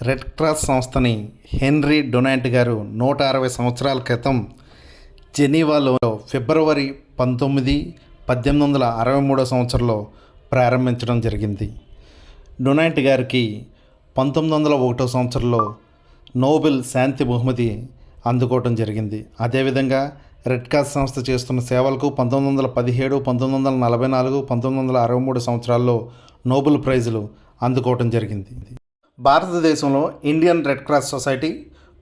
Red cross సంస్థని Henry Donald గారు నూట అరవై సంవత్సరాల క్రితం జెనీవాలో ఫిబ్రవరి పంతొమ్మిది పద్దెనిమిది వందల అరవై మూడో సంవత్సరంలో ప్రారంభించడం జరిగింది. డొనాల్డ్ గారికి పంతొమ్మిది వందల ఒకటో సంవత్సరంలో నోబెల్ శాంతి బహుమతి అందుకోవటం జరిగింది. అదేవిధంగా రెడ్ క్రాస్ సంస్థ చేస్తున్న సేవలకు పంతొమ్మిది వందల పదిహేడు పంతొమ్మిది వందల నలభై నాలుగు పంతొమ్మిది వందల అరవై మూడు సంవత్సరాల్లో నోబెల్ ప్రైజులు అందుకోవటం జరిగింది. భారతదేశంలో ఇండియన్ రెడ్ క్రాస్ సొసైటీ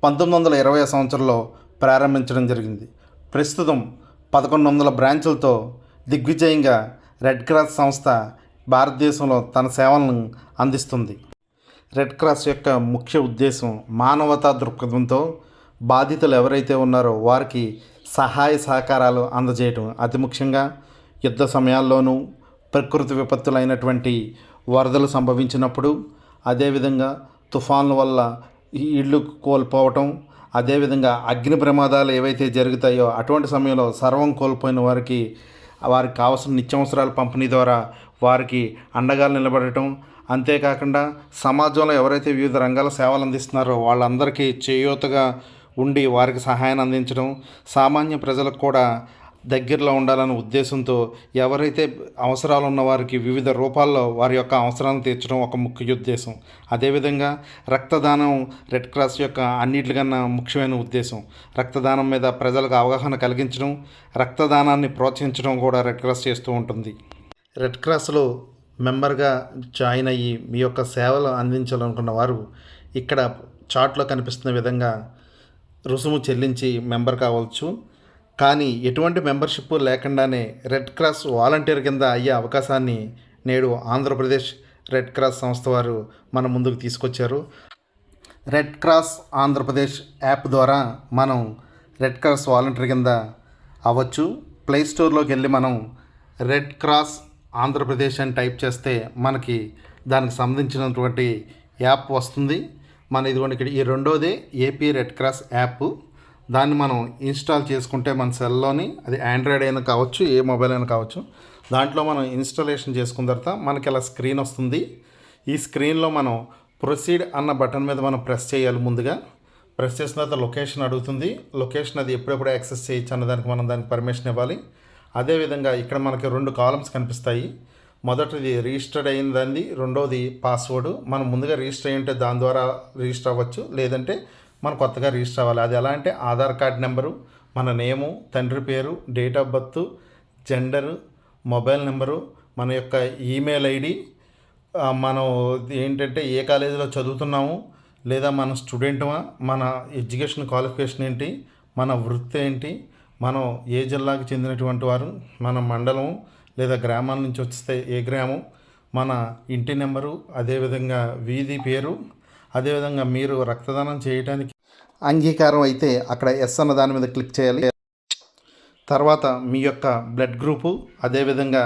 పంతొమ్మిది వందల ఇరవై సంవత్సరంలో ప్రారంభించడం జరిగింది. ప్రస్తుతం పదకొండు వందల బ్రాంచులతో దిగ్విజయంగా రెడ్ క్రాస్ సంస్థ భారతదేశంలో తన సేవలను అందిస్తుంది. రెడ్ క్రాస్ యొక్క ముఖ్య ఉద్దేశం మానవతా దృక్పథంతో బాధితులు ఎవరైతే ఉన్నారో వారికి సహాయ సహకారాలు అందజేయటం. అతి ముఖ్యంగా యుద్ధ సమయాల్లోనూ ప్రకృతి విపత్తులైనటువంటి వరదలు సంభవించినప్పుడు అదేవిధంగా తుఫాన్ల వల్ల ఇళ్ళు కోల్పోవటం అదేవిధంగా అగ్ని ప్రమాదాలు ఏవైతే జరుగుతాయో అటువంటి సమయంలో సర్వం కోల్పోయిన వారికి వారికి కావాల్సిన నిత్యావసరాల పంపిణీ ద్వారా వారికి అండగా నిలబడటం. అంతేకాకుండా సమాజంలో ఎవరైతే వివిధ రంగాల సేవలు అందిస్తున్నారో వాళ్ళందరికీ చేయూతగా ఉండి వారికి సహాయాన్ని అందించడం. సామాన్య ప్రజలకు కూడా దగ్గరలో ఉండాలనే ఉద్దేశంతో ఎవరైతే అవసరాలు ఉన్న వారికి వివిధ రూపాల్లో వారి యొక్క అవసరాలను తీర్చడం ఒక ముఖ్య ఉద్దేశం. అదేవిధంగా రక్తదానం రెడ్ క్రాస్ యొక్క అన్నిటికన్నా ముఖ్యమైన ఉద్దేశం. రక్తదానం మీద ప్రజలకు అవగాహన కలిగించడం రక్తదానాన్ని ప్రోత్సహించడం కూడా రెడ్ క్రాస్ చేస్తూ ఉంటుంది. రెడ్ క్రాస్లో మెంబర్గా జాయిన్ అయ్యి మీ యొక్క సేవలు అందించాలనుకున్న వారు ఇక్కడ చార్ట్లో కనిపిస్తున్న విధంగా రుసుము చెల్లించి మెంబర్ కావచ్చు కానీ ఎటువంటి మెంబర్షిప్ లేకుండానే రెడ్ క్రాస్ వాలంటీర్ కింద అయ్యే అవకాశాన్ని నేడు ఆంధ్రప్రదేశ్ రెడ్ క్రాస్ సంస్థ వారు మన ముందుకు తీసుకొచ్చారు. రెడ్ క్రాస్ ఆంధ్రప్రదేశ్ యాప్ ద్వారా మనం రెడ్ క్రాస్ వాలంటీర్ కింద అవ్వచ్చు. ప్లే స్టోర్లోకి వెళ్ళి మనం రెడ్ క్రాస్ ఆంధ్రప్రదేశ్ అని టైప్ చేస్తే మనకి దానికి సంబంధించినటువంటి యాప్ వస్తుంది. మన ఇదిగోండి ఇక్కడ ఈ రెండోది ఏపీ రెడ్ క్రాస్ యాప్. దాన్ని మనం ఇన్స్టాల్ చేసుకుంటే మన సెల్లోని అది ఆండ్రాయిడ్ అయినా కావచ్చు ఏ మొబైల్ అయినా కావచ్చు దాంట్లో మనం ఇన్స్టాలేషన్ చేసుకున్న తర్వాత మనకి ఇలా స్క్రీన్ వస్తుంది. ఈ స్క్రీన్లో మనం ప్రొసీడ్ అన్న బటన్ మీద మనం ప్రెస్ చేయాలి ముందుగా. ప్రెస్ చేసిన తర్వాత లొకేషన్ అడుగుతుంది. లొకేషన్ అది ఎప్పుడెప్పుడు యాక్సెస్ చేయొచ్చు అన్న దానికి మనం దానికి పర్మిషన్ ఇవ్వాలి. అదేవిధంగా ఇక్కడ మనకి రెండు కాలమ్స్ కనిపిస్తాయి. మొదటిది రిజిస్టర్డ్ అయ్యిందని రెండవది పాస్వర్డ్. మనం ముందుగా రిజిస్టర్ అయ్యి ఉంటే దాని ద్వారా రిజిస్టర్ అవ్వచ్చు. లేదంటే మనం కొత్తగా రిజిస్టర్ అవ్వాలి. అది ఎలా అంటే ఆధార్ కార్డ్ నెంబరు మన నేము తండ్రి పేరు date of birth gender mobile number మన యొక్క ఈమెయిల్ ఐడి మనం ఏంటంటే ఏ కాలేజీలో చదువుతున్నాము లేదా మన స్టూడెంట్మా మన ఎడ్యుకేషన్ క్వాలిఫికేషన్ ఏంటి మన వృత్తి ఏంటి మనం ఏ జిల్లాకు చెందినటువంటి వారు మన మండలం లేదా గ్రామాల నుంచి వస్తే ఏ గ్రామం మన ఇంటి నెంబరు అదేవిధంగా వీధి పేరు అదేవిధంగా మీరు రక్తదానం చేయడానికి అంగీకారం అయితే అక్కడ ఎస్ అన్న దాని మీద క్లిక్ చేయాలి. తర్వాత మీ యొక్క బ్లడ్ గ్రూపు అదేవిధంగా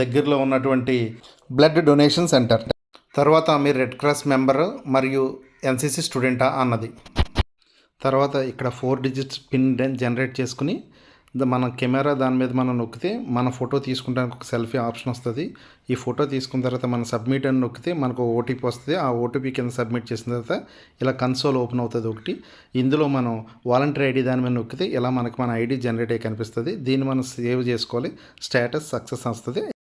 దగ్గరలో ఉన్నటువంటి బ్లడ్ డొనేషన్ సెంటర్. తర్వాత మీరు రెడ్ క్రాస్ మెంబరు మరియు ఎన్సీసీ స్టూడెంటా అన్నది. తర్వాత ఇక్కడ ఫోర్ డిజిట్స్ పిన్ జనరేట్ చేసుకుని మన కెమెరా దాని మీద మనం నొక్కితే మన ఫోటో తీసుకుంటానికి ఒక సెల్ఫీ ఆప్షన్ వస్తుంది. ఈ ఫోటో తీసుకున్న తర్వాత మనం సబ్మిట్ అని నొక్కితే మనకు ఓటీపీ వస్తుంది. ఆ ఓటీపీ కింద సబ్మిట్ చేసిన తర్వాత ఇలా కన్సోల్ ఓపెన్ అవుతుంది ఒకటి. ఇందులో మనం వాలంటీర్ ఐడి దాని మీద నొక్కితే ఇలా మనకి మన ఐడి జనరేట్ అయ్యి కనిపిస్తుంది. దీన్ని మనం సేవ్ చేసుకోవాలి. స్టేటస్ సక్సెస్ వస్తుంది.